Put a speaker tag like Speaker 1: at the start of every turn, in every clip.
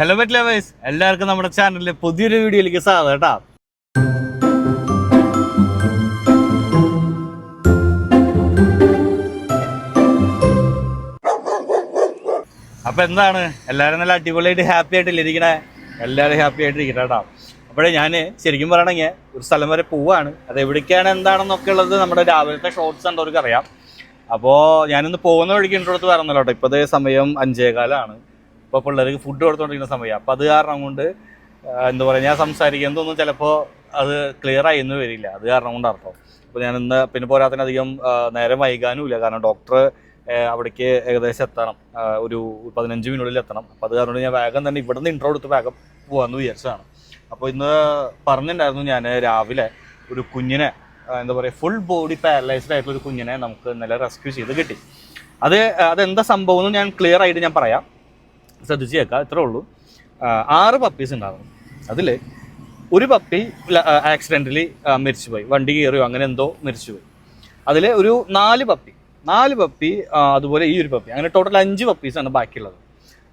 Speaker 1: Hello met lovers എല്ലാവർക്കും നമ്മുടെ ചാനലിലെ പുതിയൊരു വീഡിയോയിലേക്ക് സ്വാഗതം കേട്ടാ. അപ്പൊ എന്താണ്? എല്ലാവരും നല്ല അടിപൊളിയായിട്ട് ഹാപ്പി ആയിട്ടില്ല ഇരിക്കണേ? എല്ലാവരും ഹാപ്പി ആയിട്ട് ഇരിക്കട്ടെ കേട്ടോ. അപ്പോഴേ ഞാൻ ശരിക്കും പറയണെങ്കിൽ ഒരു സ്ഥലം വരെ പോവാണ്. അത് എവിടേക്കാണ് എന്താണെന്നൊക്കെ ഉള്ളത് നമ്മുടെ രാവിലത്തെ ഷോർട്സ് കണ്ടവർക്ക് അറിയാം അപ്പോൾ ഞാനിന്ന് പോകുന്ന വഴിക്ക് എന്റെ അടുത്ത് പറഞ്ഞല്ലോ കേട്ടോ. ഇപ്പോഴത്തെ സമയം അഞ്ചേകാലാണ്. ഇപ്പോൾ പിള്ളേർക്ക് ഫുഡ് കൊടുത്തുകൊണ്ടിരിക്കുന്ന സമയം. അപ്പോൾ അത് കാരണം കൊണ്ട് എന്താ പറയുക ഞാൻ സംസാരിക്കുന്നതൊന്നും ചിലപ്പോൾ അത് ക്ലിയർ ആയി എന്ന് വരില്ല. അത് കാരണം കൊണ്ട് അർത്ഥം അപ്പോൾ ഞാൻ ഇന്ന് പിന്നെ പോരാത്തതിന് അധികം നേരം വൈകാനും ഇല്ല. കാരണം ഡോക്ടർ അവിടേക്ക് ഏകദേശം എത്തണം. ഒരു പതിനഞ്ച് മിനിറ്റിൽ എത്തണം. അപ്പോൾ അത് കാരണം ഞാൻ വേഗം തന്നെ ഇവിടെ നിന്ന് ഇൻട്രോ എടുത്ത് വേഗം പോകാമെന്ന് വിചാരിച്ചതാണ്. അപ്പോൾ ഇന്ന് പറഞ്ഞിട്ടുണ്ടായിരുന്നു ഞാൻ രാവിലെ ഒരു കുഞ്ഞിനെ എന്താ പറയുക ഫുൾ ബോഡി പാരലൈസ്ഡ് ആയിട്ടുള്ള ഒരു കുഞ്ഞിനെ നമുക്ക് ഇന്നലെ റെസ്ക്യൂ ചെയ്ത് കിട്ടി. അത് അതെന്താ സംഭവം എന്ന് ഞാൻ ക്ലിയർ ആയിട്ട് ഞാൻ പറയാം. ശ്രദ്ധിച്ച് ഇത്രേ ഉള്ളൂ. ആറ് പപ്പീസ് ഉണ്ടായിരുന്നു അതിൽ ഒരു പപ്പി ആക്സിഡന്റലി മരിച്ചുപോയി. വണ്ടി കയറിയോ അങ്ങനെ എന്തോ മരിച്ചുപോയി. അതിൽ ഒരു നാല് പപ്പി നാല് പപ്പി അതുപോലെ ഈ ഒരു പപ്പി അങ്ങനെ ടോട്ടൽ അഞ്ച് പപ്പീസാണ് ബാക്കിയുള്ളത്.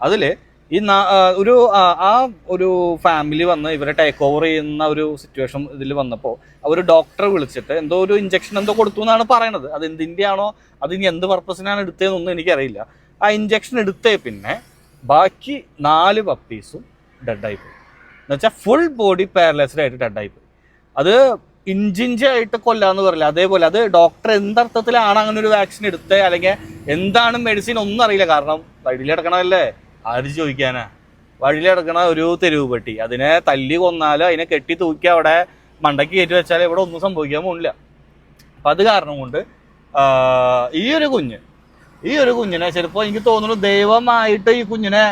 Speaker 1: അതിൽ ഈ ഒരു ആ, ഒരു ഫാമിലി വന്ന് ഇവരെ ടേക്ക് ഓവർ ചെയ്യുന്ന ഒരു സിറ്റുവേഷൻ ഇതിൽ വന്നപ്പോൾ അവർ ഡോക്ടറെ വിളിച്ചിട്ട് എന്തോ ഒരു ഇഞ്ചക്ഷൻ എന്തോ കൊടുത്തു എന്നാണ് പറയണത്. അത് എന്തിന്റെ ആണോ അത് ഇനി എന്ത് പർപ്പസിനാണ് എടുത്തതെന്നൊന്നും എനിക്കറിയില്ല. ആ ഇഞ്ചക്ഷൻ എടുത്തേ പിന്നെ ബാക്കി നാല് പപ്പീസും ഡെഡായി പോയി എന്നുവെച്ചാൽ ഫുൾ ബോഡി പാരലൈസ്ഡ് ആയിട്ട് ഡെഡായി പോയി അത് ഇഞ്ചിഞ്ചായിട്ട് കൊല്ലാന്ന് പറയില്ല. അതേപോലെ അത് ഡോക്ടർ എന്തർത്ഥത്തിലാണ് അങ്ങനെ ഒരു വാക്സിൻ എടുത്തത് അല്ലെങ്കിൽ എന്താണ് മെഡിസിൻ ഒന്നും അറിയില്ല. കാരണം വഴിയിലടക്കണമല്ലേ ആര് ചോദിക്കാനാ? വഴിയിലടക്കണ ഒരു തെരുവ് പെട്ടി അതിനെ തല്ലി കൊന്നാലോ അതിനെ കെട്ടി തൂക്കി അവിടെ മണ്ടയ്ക്ക് കയറ്റി വെച്ചാൽ ഇവിടെ ഒന്നും സംഭവിക്കാൻ പോകുന്നില്ല അപ്പം അത് കാരണം കൊണ്ട് ഈ ഒരു കുഞ്ഞ് ഈ ഒരു കുഞ്ഞിനെ ചിലപ്പോൾ എനിക്ക് തോന്നുന്നു ദൈവമായിട്ട് ഈ കുഞ്ഞിനെ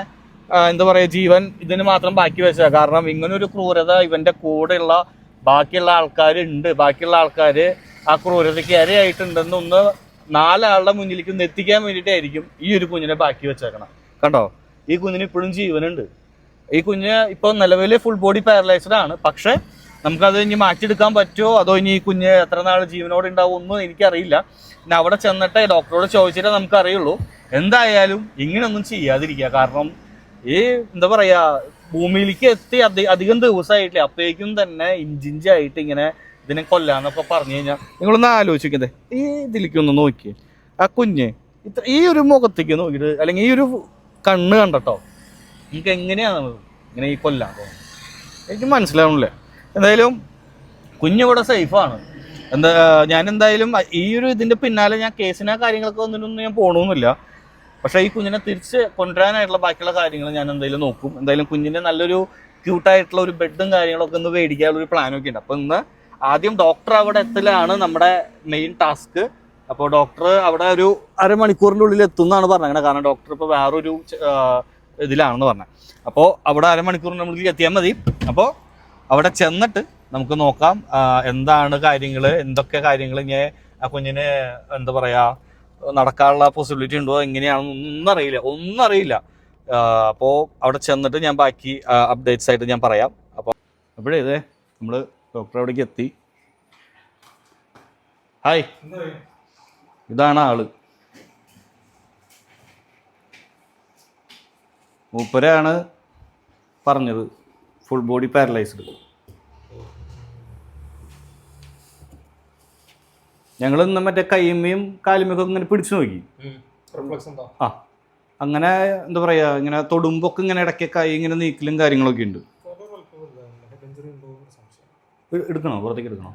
Speaker 1: എന്താ പറയുക ജീവൻ ഇതിന് മാത്രം ബാക്കി വെച്ചത്. കാരണം ഇങ്ങനൊരു ക്രൂരത ഇവന്റെ കൂടെയുള്ള ബാക്കിയുള്ള ആൾക്കാർ ഉണ്ട്. ബാക്കിയുള്ള ആൾക്കാർ ആ ക്രൂരതയ്ക്ക് ഇരയായിട്ടുണ്ടെന്ന് ഒന്ന് നാലാളുടെ മുന്നിലേക്ക് ഒന്ന് എത്തിക്കാൻ വേണ്ടിയിട്ടായിരിക്കും ഈ ഒരു കുഞ്ഞിനെ ബാക്കി വെച്ചേക്കണം. കണ്ടോ? ഈ കുഞ്ഞിന് ഇപ്പോഴും ജീവനുണ്ട്. ഈ കുഞ്ഞ് ഇപ്പോൾ നിലവിൽ ഫുൾ ബോഡി പാരലൈസ്ഡ് ആണ്. പക്ഷേ നമുക്കത് ഇനി മാറ്റിയെടുക്കാൻ പറ്റുമോ? അതോ ഇനി ഈ കുഞ്ഞ് എത്ര നാൾ ജീവനോടെ ഉണ്ടാവും ഒന്നും എനിക്കറിയില്ല. പിന്നെ അവിടെ ചെന്നിട്ട് ഡോക്ടറോട് ചോദിച്ചിട്ടേ നമുക്ക് അറിയുള്ളൂ എന്തായാലും ഇങ്ങനെയൊന്നും ചെയ്യാതിരിക്കുക. കാരണം ഈ എന്താ പറയുക ഭൂമിയിലേക്ക് എത്തി അധി- അധികം ദിവസമായിട്ടില്ല അപ്പോഴേക്കും തന്നെ ഇഞ്ചിഞ്ചായിട്ട് ഇങ്ങനെ ഇതിനെ കൊല്ലാന്നൊക്കെ പറഞ്ഞു കഴിഞ്ഞാൽ നിങ്ങളൊന്ന് ആലോചിക്കുന്നത് ഈ ഇതിലേക്ക് ഒന്ന് നോക്കിയേ. ആ കുഞ്ഞ് ഇത്ര ഈ ഒരു മുഖത്തേക്ക് നോക്കിയിട്ട് അല്ലെങ്കിൽ ഈ ഒരു കണ്ണ് കണ്ടട്ടോ നമുക്ക് എങ്ങനെയാണ് ഇങ്ങനെ ഈ കൊല്ലാൻ എനിക്ക് മനസ്സിലാവണില്ല. എന്തായാലും കുഞ്ഞിവിടെ സേഫാണ്. എന്താ ഞാൻ എന്തായാലും ഈ ഒരു ഇതിന്റെ പിന്നാലെ ഞാൻ കേസിനെ കാര്യങ്ങളൊക്കെ വന്നിട്ടൊന്നും ഞാൻ പോകണമെന്നില്ല പക്ഷേ ഈ കുഞ്ഞിനെ തിരിച്ച് കൊണ്ടുവരാനായിട്ടുള്ള ബാക്കിയുള്ള കാര്യങ്ങൾ ഞാൻ എന്തായാലും നോക്കും. എന്തായാലും കുഞ്ഞിന്റെ നല്ലൊരു ക്യൂട്ടായിട്ടുള്ള ഒരു ബെഡും കാര്യങ്ങളൊക്കെ ഒന്ന് മേടിക്കാനുള്ള ഒരു പ്ലാനൊക്കെ ഉണ്ട്. അപ്പോൾ ഇന്ന് ആദ്യം ഡോക്ടർ അവിടെ എത്തലാണ് നമ്മുടെ മെയിൻ ടാസ്ക് അപ്പോൾ ഡോക്ടർ അവിടെ ഒരു അരമണിക്കൂറിന്റെ ഉള്ളിൽ എത്തുമെന്നാണ് പറഞ്ഞത് കാരണം ഡോക്ടർ ഇപ്പോൾ വേറൊരു ഇതിലാണെന്ന് പറഞ്ഞത് അപ്പോൾ അവിടെ അരമണിക്കൂറിന്റെ ഉള്ളിൽ എത്തിയാൽ മതി. അപ്പോൾ അവിടെ ചെന്നിട്ട് നമുക്ക് നോക്കാം എന്താണ് കാര്യങ്ങൾ എന്തൊക്കെ കാര്യങ്ങൾ ഇങ്ങനെ ആ കുഞ്ഞിന് എന്താ പറയാ നടക്കാനുള്ള പോസിബിലിറ്റി ഉണ്ടോ എങ്ങനെയാണെന്ന് ഒന്നും അറിയില്ല ഒന്നും അറിയില്ല. അപ്പോൾ അവിടെ ചെന്നിട്ട് ഞാൻ ബാക്കി അപ്ഡേറ്റ്സ് ആയിട്ട് ഞാൻ പറയാം. അപ്പോൾ അപ്പോഴേ ഇതേ നമ്മൾ ഡോക്ടറെ അവിടേക്ക് എത്തി. ഹായ് ഇതാണ് ആൾ. മൂപ്പരാണ് പറഞ്ഞത്. ഫുൾ ബോഡി പാരലൈസ്ഡ് ഞങ്ങൾ ഇന്ന് മറ്റേ കൈമയും കാലുമൊക്കെ ഇങ്ങനെ പിടിച്ചു നോക്കി. ആ. അങ്ങനെ എന്താ പറയാ ഇങ്ങനെ തൊടുമ്പൊക്കെ ഇങ്ങനെ ഇടയ്ക്ക് കൈ ഇങ്ങനെ നീക്കലും കാര്യങ്ങളൊക്കെ ഉണ്ട്. എടുക്കണോ? പുറത്തേക്ക് എടുക്കണോ?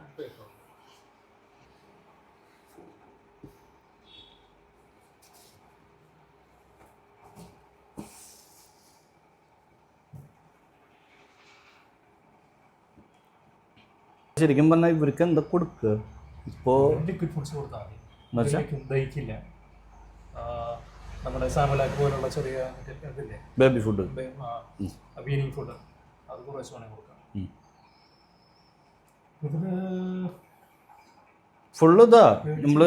Speaker 1: ശരിക്കും പറഞ്ഞാൽ ഇവർക്ക് എന്താ കൊടുക്കുക? ഇപ്പോൾ
Speaker 2: ലിക്വിഡ് ഫുഡ്സ് കൊടുത്താൽ മതി. ദഹിക്കില്ല നമ്മുടെ സാമലാക്ക് പോലുള്ള ചെറിയ
Speaker 1: ബേബി ഫുഡ്
Speaker 2: വീനിങ് ഫുഡ് അത് കുറച്ച് വേണമെങ്കിൽ കൊടുക്കാം.
Speaker 1: ഫുള്ള് ഇതാ. നമ്മൾ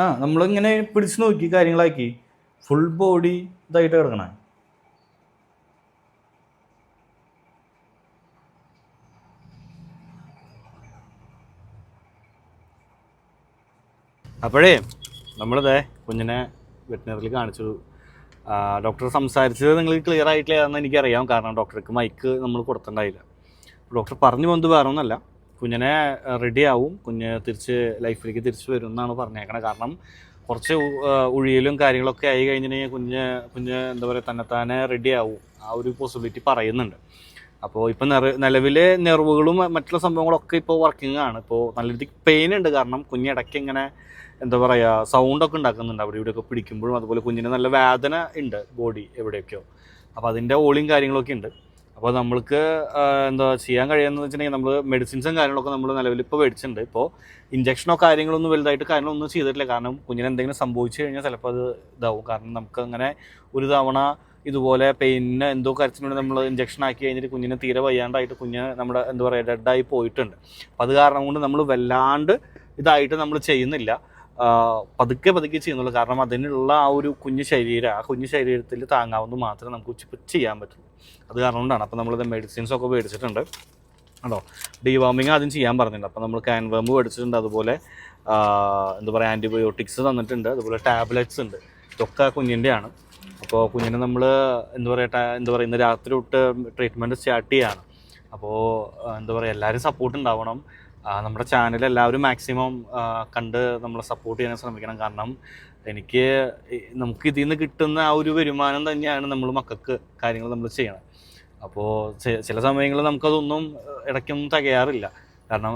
Speaker 1: ആ നമ്മളിങ്ങനെ പിടിച്ചു നോക്കി കാര്യങ്ങളാക്കി. ഫുൾ ബോഡി ഇതായിട്ട് കിടക്കണേ. അപ്പോഴേ നമ്മളിതേ കുഞ്ഞിനെ വെറ്റിനറിയിൽ കാണിച്ചു. ഡോക്ടർ സംസാരിച്ചത് നിങ്ങൾ ക്ലിയർ ആയിട്ടില്ല എന്ന് എനിക്കറിയാം. കാരണം ഡോക്ടർക്ക് മൈക്ക് നമ്മൾ കൊടുത്തിട്ടുണ്ടായില്ല. ഡോക്ടർ പറഞ്ഞു പോകുന്നത് വേറെ ഒന്നല്ല. കുഞ്ഞിനെ റെഡി ആവും. കുഞ്ഞ് തിരിച്ച് ലൈഫിലേക്ക് തിരിച്ചു വരും എന്നാണ് പറഞ്ഞേക്കണത് കാരണം കുറച്ച് ഉഴിയലും കാര്യങ്ങളൊക്കെ ആയി കഴിഞ്ഞിട്ടുണ്ടെങ്കിൽ കുഞ്ഞ് കുഞ്ഞ് എന്താ പറയുക തന്നെത്താനെ റെഡി ആവും. ആ ഒരു പോസിബിലിറ്റി പറയുന്നുണ്ട്. അപ്പോൾ ഇപ്പം നിറ നിലവിലെ നെർവുകളും മറ്റുള്ള സംഭവങ്ങളൊക്കെ ഇപ്പോൾ വർക്കിംഗ് ആണ്. ഇപ്പോൾ നല്ല രീതിക്ക് പെയിൻ ഉണ്ട്. കാരണം കുഞ്ഞ് ഇടയ്ക്ക് ഇങ്ങനെ എന്താ പറയുക സൗണ്ടൊക്കെ ഉണ്ടാക്കുന്നുണ്ട്. അവിടെ ഇവിടെയൊക്കെ പിടിക്കുമ്പോഴും അതുപോലെ കുഞ്ഞിന് നല്ല വേദന ഉണ്ട് ബോഡി എവിടെയൊക്കെയോ. അപ്പോൾ അതിന്റെ ഓളിയും കാര്യങ്ങളൊക്കെ ഉണ്ട്. അപ്പോൾ നമ്മൾക്ക് എന്താ ചെയ്യാൻ കഴിയുന്നത് വെച്ചിട്ടുണ്ടെങ്കിൽ നമ്മൾ മെഡിസിൻസും കാര്യങ്ങളൊക്കെ നമ്മൾ നിലവിൽ ഇപ്പോൾ മേടിച്ചിട്ടുണ്ട്. ഇപ്പോൾ ഇഞ്ചക്ഷനോ കാര്യങ്ങളൊന്നും വലുതായിട്ട് കാര്യങ്ങളൊന്നും ചെയ്തിട്ടില്ല. കാരണം കുഞ്ഞിന് എന്തെങ്കിലും സംഭവിച്ചു കഴിഞ്ഞാൽ ചിലപ്പോൾ അത് ഇതാവും. കാരണം നമുക്ക് അങ്ങനെ ഒരു തവണ ഇതുപോലെ പെയിനിന് എന്തോ കാര്യത്തിനുണ്ട് നമ്മൾ ഇഞ്ചക്ഷൻ ആക്കി കഴിഞ്ഞിട്ട് കുഞ്ഞിനെ തീരെ വയ്യാണ്ടായിട്ട് കുഞ്ഞ് നമ്മുടെ എന്താ പറയുക ഡെഡായി പോയിട്ടുണ്ട്. അപ്പോൾ അത് കാരണം കൊണ്ട് നമ്മൾ വല്ലാണ്ട് ഇതായിട്ട് നമ്മൾ ചെയ്യുന്നില്ല. പതുക്കെ പതുക്കെ ചെയ്യുന്നുള്ളൂ. കാരണം അതിനുള്ള ആ ഒരു കുഞ്ഞു ശരീരം ആ കുഞ്ഞു ശരീരത്തിൽ താങ്ങാവുന്ന മാത്രമേ നമുക്ക് ഉച്ച ചെയ്യാൻ പറ്റുള്ളൂ. അത് കാരണം കൊണ്ടാണ്. അപ്പോൾ നമ്മളിത് മെഡിസിൻസ് ഒക്കെ മേടിച്ചിട്ടുണ്ട്. അതോ ഡീവാമിങ് ആദ്യം ചെയ്യാൻ പറഞ്ഞിട്ടുണ്ട്. അപ്പോൾ നമ്മൾ കാൻവേമ്പ് മേടിച്ചിട്ടുണ്ട്. അതുപോലെ എന്താ പറയുക ആന്റിബയോട്ടിക്സ് തന്നിട്ടുണ്ട്. അതുപോലെ ടാബ്ലറ്റ്സ് ഉണ്ട്. ഇതൊക്കെ കുഞ്ഞിന്റെയാണ് അപ്പോൾ കുഞ്ഞിനെ നമ്മൾ എന്താ പറയുക എന്താ പറയുക ഇന്ന് രാത്രി തൊട്ട് ട്രീറ്റ്മെന്റ് സ്റ്റാർട്ട് ചെയ്യാണ്. അപ്പോൾ എന്താ പറയുക എല്ലാവരും സപ്പോർട്ട് ഉണ്ടാവണം. നമ്മുടെ ചാനൽ എല്ലാവരും മാക്സിമം കണ്ട് നമ്മളെ സപ്പോർട്ട് ചെയ്യാൻ ശ്രമിക്കണം. കാരണം എനിക്ക് നമുക്ക് ഇതിൽ നിന്ന് കിട്ടുന്ന ആ ഒരു വരുമാനം തന്നെയാണ് നമ്മൾ മക്കൾക്ക് കാര്യങ്ങൾ നമ്മൾ ചെയ്യണം അപ്പോൾ ചില സമയങ്ങളിൽ നമുക്കതൊന്നും ഇടയ്ക്കൊന്നും തികയാറില്ല. കാരണം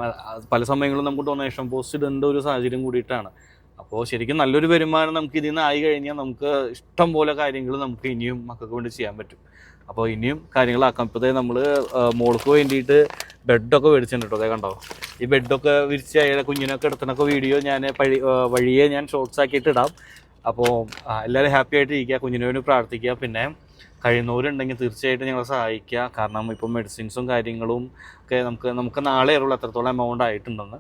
Speaker 1: പല സമയങ്ങളിലും നമുക്ക് ഡൊണേഷൻ പോസ്റ്റ് ഇടേണ്ട ഒരു സാഹചര്യം കൂടിയിട്ടാണ്. അപ്പോൾ ശരിക്കും നല്ലൊരു വരുമാനം നമുക്ക് ഇതിൽ നിന്ന് ആയി കഴിഞ്ഞാൽ നമുക്ക് ഇഷ്ടം പോലെ കാര്യങ്ങൾ നമുക്ക് ഇനിയും മക്കൾക്ക് വേണ്ടി ചെയ്യാൻ പറ്റും. അപ്പോൾ ഇനിയും കാര്യങ്ങളാക്കാം. ഇപ്പോഴത്തെ നമ്മൾ മോൾക്ക് വേണ്ടിയിട്ട് ബെഡൊക്കെ മേടിച്ചിട്ടുണ്ട് കേട്ടോ. അതേ കണ്ടോ? ഈ ബെഡൊക്കെ വിരിച്ച് അയാളെ കുഞ്ഞിനൊക്കെ എടുത്തണൊക്കെ വീഡിയോ ഞാൻ പഴി വഴിയെ ഞാൻ ഷോർട്സ് ആക്കിയിട്ട് ഇടാം. അപ്പോൾ എല്ലാവരും ഹാപ്പി ആയിട്ട് ഇരിക്കുക കുഞ്ഞിനെ വേണ്ടി പ്രാർത്ഥിക്കുക. പിന്നെ കഴിയുന്നവരുണ്ടെങ്കിൽ തീർച്ചയായിട്ടും ഞങ്ങളെ സഹായിക്കുക. കാരണം ഇപ്പം മെഡിസിൻസും കാര്യങ്ങളും ഒക്കെ നമുക്ക് നമുക്ക് നാളെ അറിയുള്ളൂ എത്രത്തോളം എമൗണ്ട് ആയിട്ടുണ്ടെന്ന്.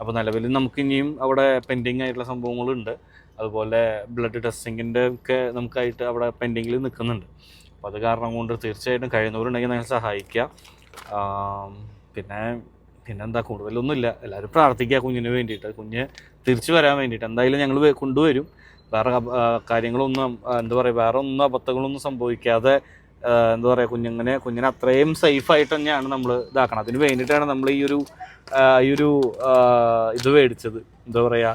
Speaker 1: അപ്പോൾ നിലവിൽ നമുക്ക് ഇനിയും അവിടെ പെൻഡിങ് ആയിട്ടുള്ള സംഭവങ്ങളുണ്ട്. അതുപോലെ ബ്ലഡ് ടെസ്റ്റിങ്ങിന്റെ ഒക്കെ നമുക്കായിട്ട് അവിടെ പെൻഡിങ്ങിൽ നിൽക്കുന്നുണ്ട് അപ്പോൾ അത് കാരണം കൊണ്ട് തീർച്ചയായിട്ടും കഴിയുന്നവരുണ്ടെങ്കിൽ നിങ്ങൾ സഹായിക്കുക. പിന്നെ പിന്നെ പിന്നെന്താ കൂടുതലൊന്നുമില്ല. എല്ലാവരും പ്രാർത്ഥിക്കുക കുഞ്ഞിന് വേണ്ടിയിട്ട്. കുഞ്ഞ് തിരിച്ചു വരാൻ വേണ്ടിയിട്ട്. എന്തായാലും ഞങ്ങൾ കൊണ്ടുവരും. വേറെ കാര്യങ്ങളൊന്നും എന്താ പറയുക വേറെ ഒന്നും അബദ്ധങ്ങളൊന്നും സംഭവിക്കാതെ എന്താ പറയുക കുഞ്ഞിങ്ങനെ കുഞ്ഞിനെ അത്രയും സേഫായിട്ട് തന്നെയാണ് നമ്മൾ ഇതാക്കണം അതിന് വേണ്ടിയിട്ടാണ് നമ്മൾ ഈ ഒരു ഈ ഒരു ഇത് മേടിച്ചത്. എന്താ പറയാ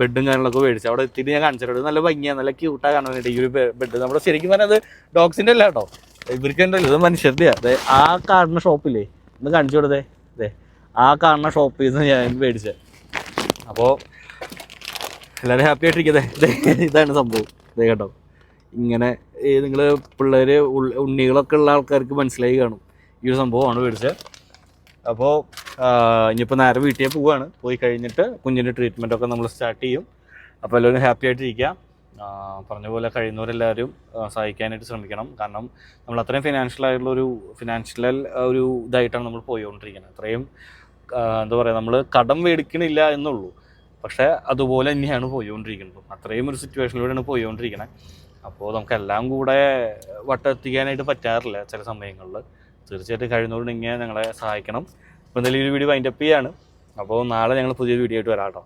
Speaker 1: ബെഡും കാര്യങ്ങളൊക്കെ മേടിച്ചത് അവിടെ എത്തിയിട്ട് ഞാൻ കാണിച്ചിട്ടുണ്ട് നല്ല ഭംഗിയാണ്. നല്ല ക്യൂട്ടാ കാണാൻ വേണ്ടി ഈ ഒരു ബെഡ്. നമ്മുടെ ശരിക്കും പറഞ്ഞാൽ അത് ഡോഗ്സിന്റെ അല്ല കേട്ടോ. ഇവർക്ക് ഉണ്ടല്ലോ ഇത് മനുഷ്യരുടെ അതെ ആ കാണുന്ന ഷോപ്പില്ലേ? ഒന്ന് കാണിച്ചു കൊടുത്തേ. അതെ ആ കാണുന്ന ഷോപ്പിൽ നിന്ന് ഞാൻ മേടിച്ചത് അപ്പോൾ എല്ലാവരും ഹാപ്പി ആയിട്ടിരിക്കതേ ഇതാണ് സംഭവം. ഇതേ കേട്ടോ. ഇങ്ങനെ നിങ്ങൾ പിള്ളേർ ഉണ്ണികളൊക്കെ ഉള്ള ആൾക്കാർക്ക് മനസ്സിലായി കാണും. ഈ ഒരു സംഭവമാണ് മേടിച്ചത് അപ്പോൾ ഇനിയിപ്പോൾ നേരെ വീട്ടിൽ പോവുകയാണ് പോയി കഴിഞ്ഞിട്ട് കുഞ്ഞിന്റെ ട്രീറ്റ്മെന്റ് ഒക്കെ നമ്മൾ സ്റ്റാർട്ട് ചെയ്യും. അപ്പോൾ എല്ലാവരും ഹാപ്പി ആയിട്ടിരിക്കുക. പറഞ്ഞ പോലെ കഴിയുന്നവരെല്ലാവരും സഹായിക്കാനായിട്ട് ശ്രമിക്കണം. കാരണം നമ്മൾ അത്രയും ഫിനാൻഷ്യൽ ആയിട്ടുള്ള ഒരു ഫിനാൻഷ്യൽ ഒരു ഇതായിട്ടാണ് നമ്മൾ പോയിക്കൊണ്ടിരിക്കുന്നത്. അത്രയും എന്താ പറയുക നമ്മൾ കടം മേടിക്കണില്ല എന്നുള്ളൂ. പക്ഷേ അതുപോലെ തന്നെയാണ് പോയിക്കൊണ്ടിരിക്കുന്നത്. അത്രയും ഒരു സിറ്റുവേഷനിലൂടെയാണ് പോയിക്കൊണ്ടിരിക്കുന്നത് അപ്പോൾ നമുക്കെല്ലാം കൂടെ വട്ടെത്തിക്കാനായിട്ട് പറ്റാറില്ല ചില സമയങ്ങളിൽ. തീർച്ചയായിട്ടും കഴിയുന്നവരുണ്ടെങ്കിൽ ഞങ്ങളെ സഹായിക്കണം. അപ്പോൾ എന്തായാലും ഈ വീഡിയോ വൈൻഡപ്പ് ചെയ്യാണ്. അപ്പോൾ നാളെ ഞങ്ങൾ പുതിയൊരു വീഡിയോ ആയിട്ട് വരാം കേട്ടോ